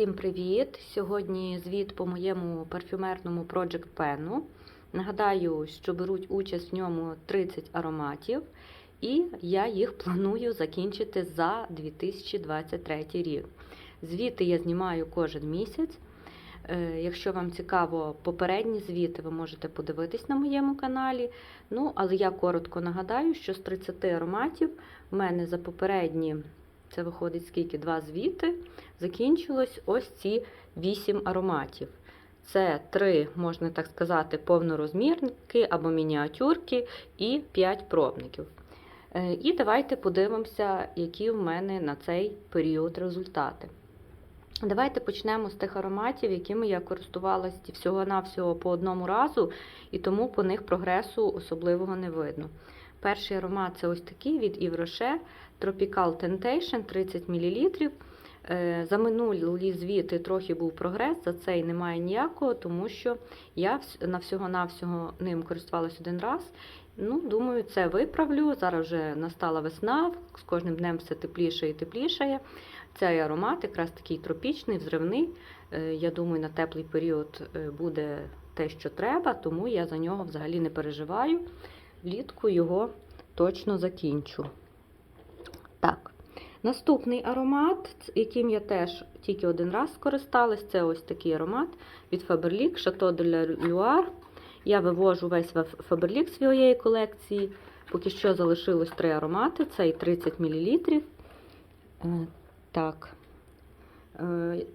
Всім привіт! Сьогодні звіт по моєму парфюмерному Project Pen. Нагадаю, що беруть участь в ньому 30 ароматів, і я їх планую закінчити за 2023 рік. Звіти я знімаю кожен місяць. Е, Якщо вам цікаво попередні звіти, ви можете подивитись на моєму каналі. Ну, але я коротко нагадаю, що з 30 ароматів в мене за попередні, це виходить скільки, два звіти, закінчилось ось ці 8 ароматів. Це 3, можна так сказати, повнорозмірники або мініатюрки і 5 пробників. Е, І давайте подивимося, які в мене на цей період результати. Давайте почнемо з тих ароматів, якими я користувалася всього-навсього по одному разу, і тому по них прогресу особливого не видно. Перший аромат це ось такий від Rocher Tropical Temptation 30 мл. Е, За минулі звіти трохи був прогрес, за цей немає ніякого, тому що я на всього-навсього ним користувалася один раз. Ну, Думаю, це виправлю. Зараз вже настала весна, з кожним днем все тепліше і теплішає. Цей аромат якраз такий тропічний, взривний. Е, Я думаю, на теплий період е, буде те, що треба, тому я за нього взагалі не переживаю. Влітку його точно закінчу. Так, наступний аромат, яким я теж тільки один раз скористалась, це ось такий аромат від Faberlic Chateau de la Loire. Я вивожу весь Faberlic своєї колекції. Поки що залишилось три аромати, це і 30 мл. Так. Е,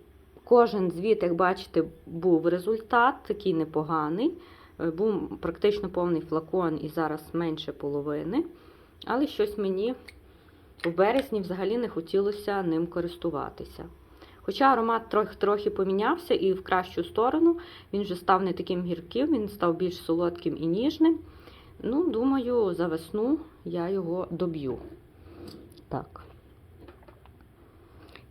Кожен звіт, як бачите, був результат, такий непоганий. Е, Був практично повний флакон і зараз менше половини. Але щось мені в березні взагалі не хотілося ним користуватися. Хоча аромат трохи трохи помінявся і в кращу сторону, він вже став не таким гірким, він став більш солодким і ніжним. Ну, думаю, за весну я його доб'ю. Так.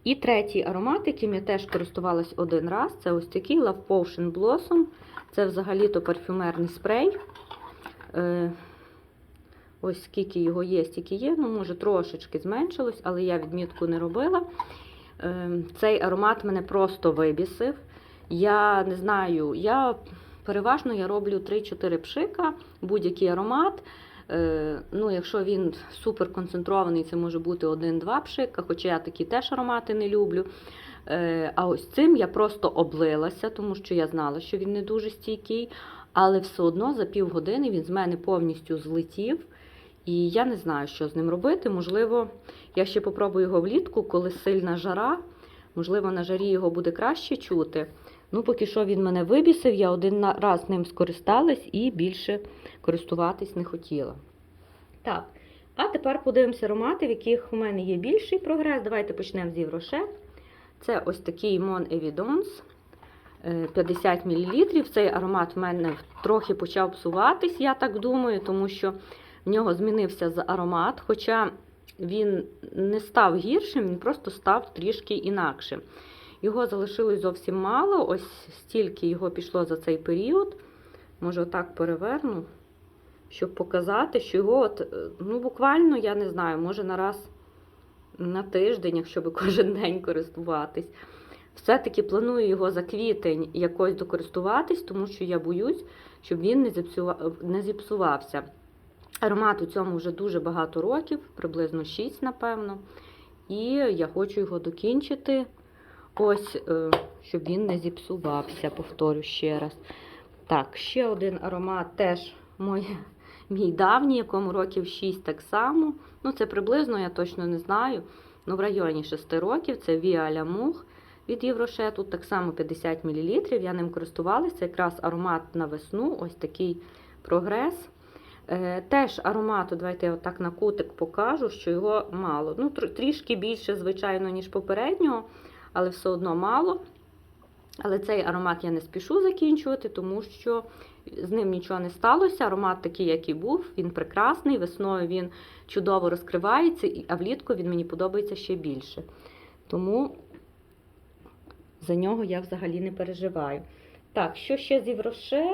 І третій аромат, яким я теж користувалась один раз, це ось такий Love Potion Blossom. Це взагалі-то парфюмерний спрей. Е, Ось скільки його є, стільки є. Ну, може, трошечки зменшилось, але я відмітку не робила. Е, Цей аромат мене просто вибісив. Я не знаю, я переважно я роблю 3-4 пшика, будь-який аромат. Е, Ну, Якщо він супер концентрований, це може бути 1-2 пшика, хоча я такі теж аромати не люблю. Е, А ось цим я просто облилася, тому що я знала, що він не дуже стійкий, але все одно за півгодини він з мене повністю злетів. І я не знаю, що з ним робити. Можливо, я ще попробую його влітку, коли сильна жара. Можливо, на жарі його буде краще чути. Ну, поки що він мене вибісив, я один раз ним скористалась і більше користуватись не хотіла. Так, а тепер подивимося аромати, в яких у мене є більший прогрес. Давайте почнемо з Євроше. Це ось такий Mon Evidence 50 мл. Цей аромат в мене трохи почав псуватись, я так думаю, тому що в нього змінився аромат, хоча він не став гіршим, він просто став трішки інакшим. Його залишилось зовсім мало, ось стільки його пішло за цей період. Може, отак переверну, щоб показати, що його от, ну, буквально, я не знаю, може на раз на тиждень, якщо би кожен день користуватись. Все-таки планую його за квітень якось докористуватись, тому що я боюсь, щоб він не, зіпсува... не зіпсувався. Аромат у цьому вже дуже багато років, приблизно 6, напевно. І я хочу його докінчити, ось, е, щоб він не зіпсувався, повторю ще раз. Так, ще один аромат теж мой, мій давній, якому років 6 так само. Ну, це приблизно, я точно не знаю. Ну, в районі 6 років це Via L'amour від Євроше. Тут так само 50 мл. Я ним користувалася. Якраз аромат на весну, ось такий прогрес. Е, Теж аромату, давайте я отак на кутик покажу, що його мало. Ну, Трішки більше, звичайно, ніж попереднього, але все одно мало. Але цей аромат я не спішу закінчувати, тому що з ним нічого не сталося. Аромат такий, який був, він прекрасний, весною він чудово розкривається, а влітку він мені подобається ще більше. Тому за нього я взагалі не переживаю. Так, що ще з Євроше?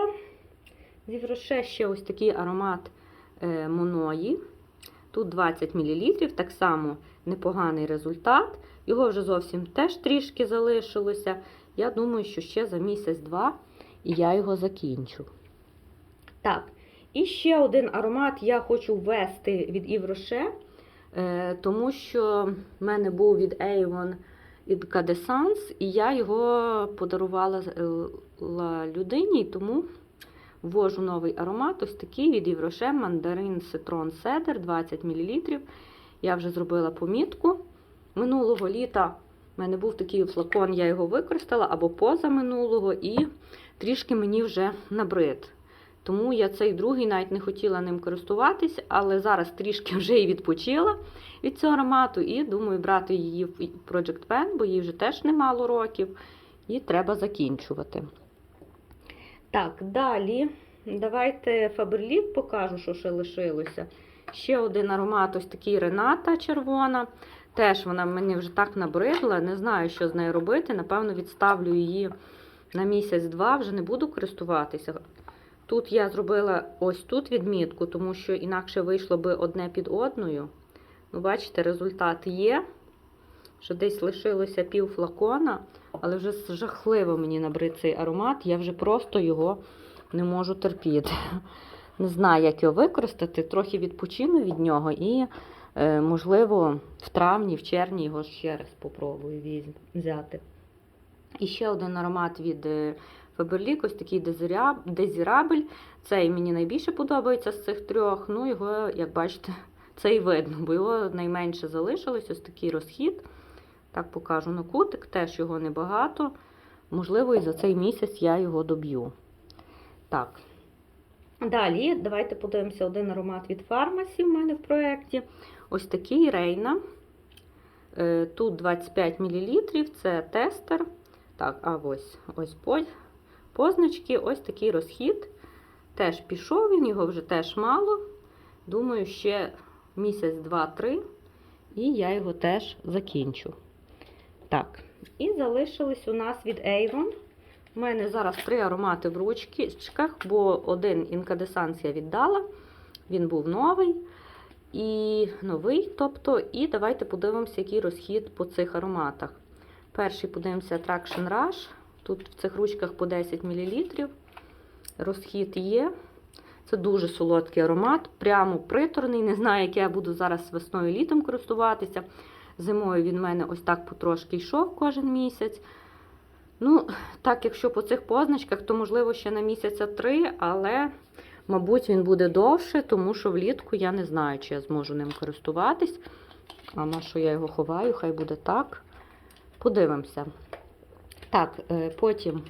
З Євроше ще ось такий аромат Моної. Тут 20 мл, так само непоганий результат. Його вже зовсім теж трішки залишилося. Я думаю, що ще за місяць-два і я його закінчу. Так, і ще один аромат я хочу ввести від Yves Rocher, е, тому що в мене був від Avon Incandescence, і я його подарувала е, людині, тому ввожу новий аромат. Ось такий від Rocher Mandarin Citron Cedar 20 мл. Я вже зробила помітку. Минулого літа в мене був такий флакон, я його використала або позаминулого, і трішки мені вже набрид. Тому я цей другий навіть не хотіла ним користуватись, але зараз трішки вже і відпочила від цього аромату, і думаю брати її в Project Pen, бо їй вже теж немало років, і треба закінчувати. Так, далі давайте Faberlic покажу, що ще лишилося. Ще один аромат, ось такий Рената червона. Теж вона мені вже так набридла, не знаю, що з нею робити. Напевно, відставлю її на місяць-два, вже не буду користуватися. Тут я зробила ось тут відмітку, тому що інакше вийшло би одне під одною. Ну, бачите, результат є. Що десь лишилося пів флакона, але вже жахливо мені набрид цей аромат. Я вже просто його не можу терпіти. Не знаю, як його використати, трохи відпочину від нього і, е, можливо, в травні, в червні його ще раз попробую взяти. І ще один аромат від Faberlic, ось такий Desirable. Цей мені найбільше подобається з цих трьох. Ну, його, як бачите, це і видно, бо його найменше залишилось. Ось такий розхід. Так покажу на кутик, теж його небагато. Можливо, і за цей місяць я його доб'ю. Так. Далі, давайте подивимося один аромат від Фармасі в мене в проєкті. Ось такий Рейна. Е, Тут 25 мл, це тестер. Так, а ось ось позначки, ось такий розхід. Теж пішов він, його вже теж мало. Думаю, ще місяць, два-три, і я його теж закінчу. Так, і залишились у нас від Avon. У мене зараз три аромати в ручках, бо один інкадесанс я віддала. Він був новий і новий. тобто, І давайте подивимося, який розхід по цих ароматах. Перший подивимося Attraction Rush. Тут в цих ручках по 10 мл. Розхід є. Це дуже солодкий аромат, прямо приторний. Не знаю, як я буду зараз весною літом користуватися. Зимою він в мене ось так потрошки йшов кожен місяць. Ну, так, якщо по цих позначках, то можливо ще на місяця три, але, мабуть, він буде довше, тому що влітку я не знаю, чи я зможу ним користуватись. А на що я його ховаю, хай буде так. Подивимося. Так, е, потім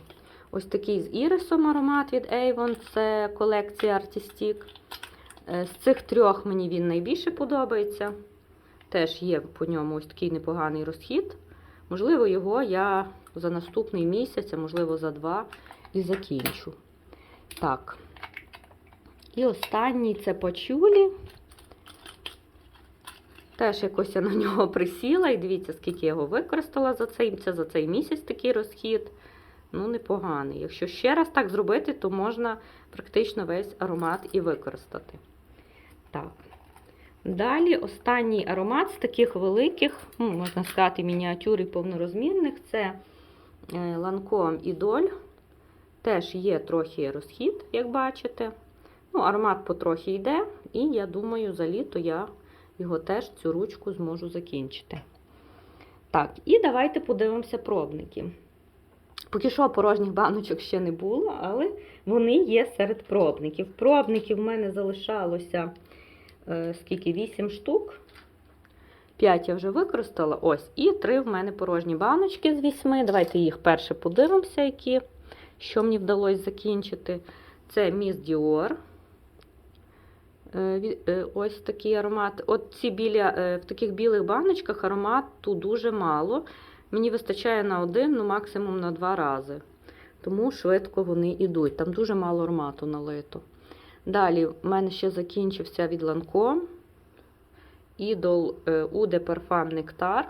ось такий з ірисом аромат від Avon, це колекція Artistic. Е, З цих трьох мені він найбільше подобається. Теж є по ньому ось такий непоганий розхід. Можливо, його я за наступний місяць, а можливо, за два, і закінчу. Так. І останній це пачулі. Теж якось я на нього присіла, і дивіться, скільки я його використала за цей, це за цей місяць такий розхід. Ну, непоганий. Якщо ще раз так зробити, то можна практично весь аромат і використати. Так. Далі останній аромат з таких великих, ну, можна сказати, мініатюр і повнорозмірних це Lancome Idol. Теж є трохи розхід, як бачите. Ну, Аромат потрохи йде, і я думаю, за літо я його теж цю ручку зможу закінчити. Так, і давайте подивимося пробники. Поки що порожніх баночок ще не було, але вони є серед пробників. Пробників в мене залишалося е, скільки? 8 штук. 5 я вже використала. Ось, і 3 в мене порожні баночки з 8. Давайте їх перше подивимося, які, що мені вдалося закінчити. Це Miss Dior. Е, е, Ось такий аромат. От ці біля, е, в таких білих баночках аромату дуже мало. Мені вистачає на один, ну максимум на два рази. Тому швидко вони йдуть. Там дуже мало аромату налито. Далі в мене ще закінчився від Lancome Idol е, Eau de Parfum Nectar.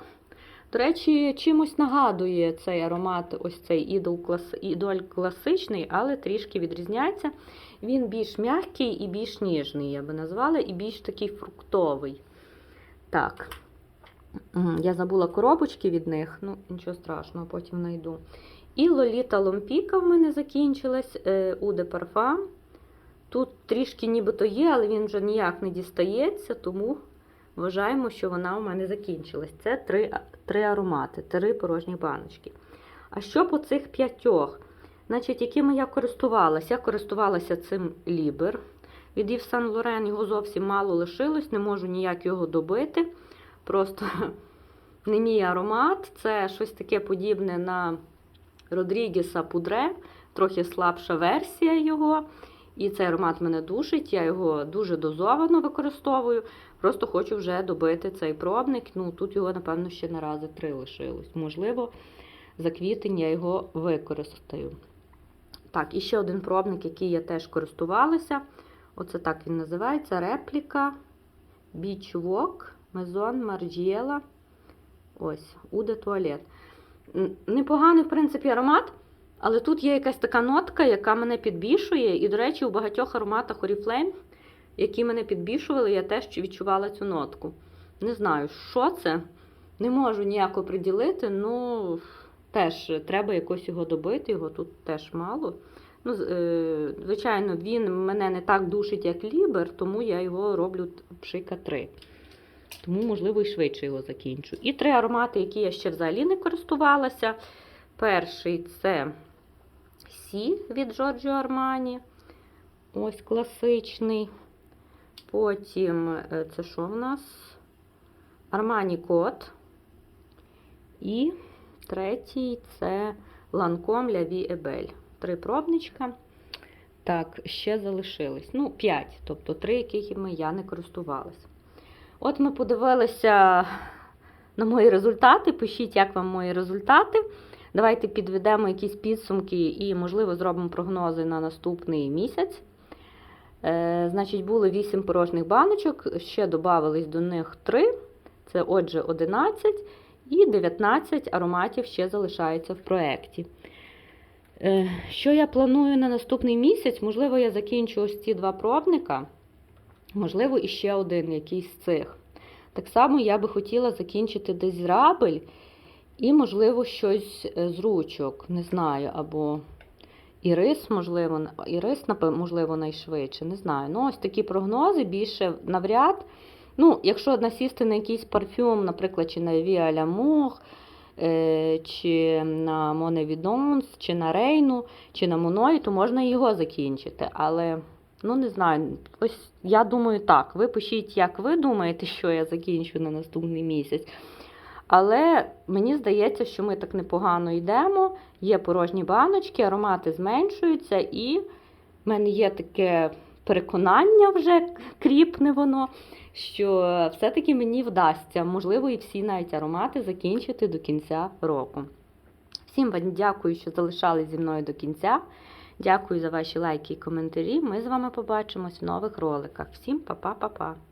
До речі, чимось нагадує цей аромат, ось цей ідол, ідоль класичний, але трішки відрізняється. Він більш м'який і більш ніжний, я би назвала, і більш такий фруктовий. Так. Я забула коробочки від них, ну нічого страшного, потім знайду. І Лоліта Ломпіка в мене закінчилась е, у де Парфам. Тут трішки нібито є, але він вже ніяк не дістається, тому вважаємо, що вона у мене закінчилась. Це три, три аромати, три порожні баночки. А що по цих п'ятьох? Значить, якими я користувалася? Я користувалася цим Лібер. Від Yves Saint Laurent його зовсім мало лишилось, не можу ніяк його добити. Просто не мій аромат. Це щось таке подібне на Родрігеса Пудре, трохи слабша версія його. І цей аромат мене душить, я його дуже дозовано використовую. Просто хочу вже добити цей пробник. Ну, тут його, напевно, ще на рази три лишилось. Можливо, за квітень я його використаю. Так, і ще один пробник, який я теж користувалася. Оце так він називається. Репліка Beach Walk Maison Margiela. Ось, Уде Туалет. Непоганий, в принципі, аромат, але тут є якась така нотка, яка мене підбішує. І, до речі, у багатьох ароматах Oriflame, які мене підбішували, я теж відчувала цю нотку. Не знаю, що це. Не можу ніяко приділити, ну теж треба якось його добити, його тут теж мало. Ну, е, звичайно, він мене не так душить, як лібер, тому я його роблю пшика 3. Тому, можливо, і швидше його закінчу. І три аромати, які я ще взагалі не користувалася. Перший це Сі від Giorgio Armani. Ось класичний. Потім е, це що в нас? Armani Code. І третій це La Vie et Три пробничка. Так, ще залишились. Ну, п'ять, тобто три, якими я не користувалася. От ми подивилися на мої результати. Пишіть, як вам мої результати. Давайте підведемо якісь підсумки і, можливо, зробимо прогнози на наступний місяць. Е, значить, було 8 порожніх баночок, ще додавались до них 3, це отже 11, і 19 ароматів ще залишається в проєкті. Е, що я планую на наступний місяць? Можливо, я закінчу ось ці два пробника. Можливо, іще один якийсь з цих. Так само я би хотіла закінчити десь рабель і, можливо, щось е, з ручок, не знаю, або ірис, можливо, ірис, можливо, найшвидше, не знаю. Ну, ось такі прогнози більше навряд. Ну, якщо насісти на якийсь парфюм, наприклад, чи на Via L'amour, е, чи на Vidance, чи на Рейну, чи на Моної, то можна його закінчити. Але Ну, не знаю. Ось я думаю так. Ви пишіть, як ви думаєте, що я закінчу на наступний місяць. Але мені здається, що ми так непогано йдемо. Є порожні баночки, аромати зменшуються, і в мене є таке переконання вже кріпне воно, що все-таки мені вдасться, можливо, і всі навіть аромати закінчити до кінця року. Всім вам дякую, що залишались зі мною до кінця. Дякую за ваші лайки і коментарі. Ми з вами побачимось в нових роликах. Всім па-па-па-па!